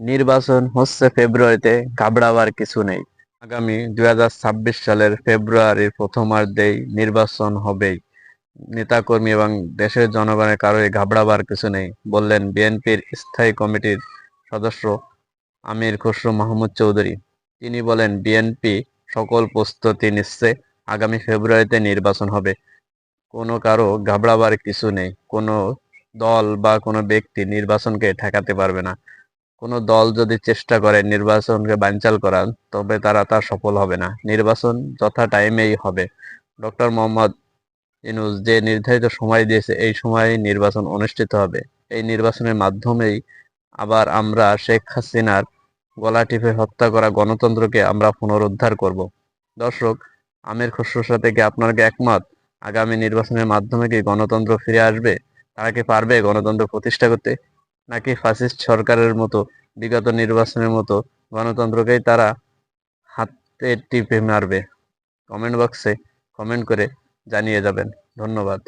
নির্বাচন হচ্ছে ফেব্রুয়ারিতে, ঘাবড়াবার কিছু নেই। আগামী দুই হাজার ছাব্বিশ সালের ফেব্রুয়ারির প্রথমার্ধেই নির্বাচন হবেই। নেতাকর্মী এবং দেশের জনগণের কারোই ঘাবড়াবার কিছু নেই, বললেন বিএনপির স্থায়ী কমিটির সদস্য আমির খসরু মাহমুদ চৌধুরী। তিনি বলেন, বিএনপি সকল প্রস্তুতি নিচ্ছে, আগামী ফেব্রুয়ারিতে নির্বাচন হবে। কোনো কারও ঘাবড়াবার কিছু নেই, কোনো দল বা কোনো ব্যক্তি নির্বাচনকে ঠেকাতে পারবে না। কোনো দল যদি চেষ্টা করে নির্বাচনকে বানচাল করার, তবে তারা তা সফল হবে না। নির্বাচন যথা টাইমেই হবে। ডক্টর মোহাম্মদ ইনুস যে নির্ধারিত সময় দিয়েছে, এই সময়ে নির্বাচন অনুষ্ঠিত হবে। এই নির্বাচনের মাধ্যমেই আবার আমরা শেখ হাসিনার গলা টিপে হত্যা করা গণতন্ত্রকে আমরা পুনরুদ্ধার করব। দর্শক, আমির খসরুর সাথে কি আপনার একমত? আগামী নির্বাচনের মাধ্যমে কি গণতন্ত্র ফিরে আসবে? তারা কি পারবে গণতন্ত্র প্রতিষ্ঠা করতে? নাকি ফাসিস্ট সরকারের মতো বিগত নির্বাচনের মতো গণতন্ত্রকেই তারা হাতে টিপে মারবে। কমেন্ট বক্সে কমেন্ট করে জানিয়ে যাবেন। ধন্যবাদ।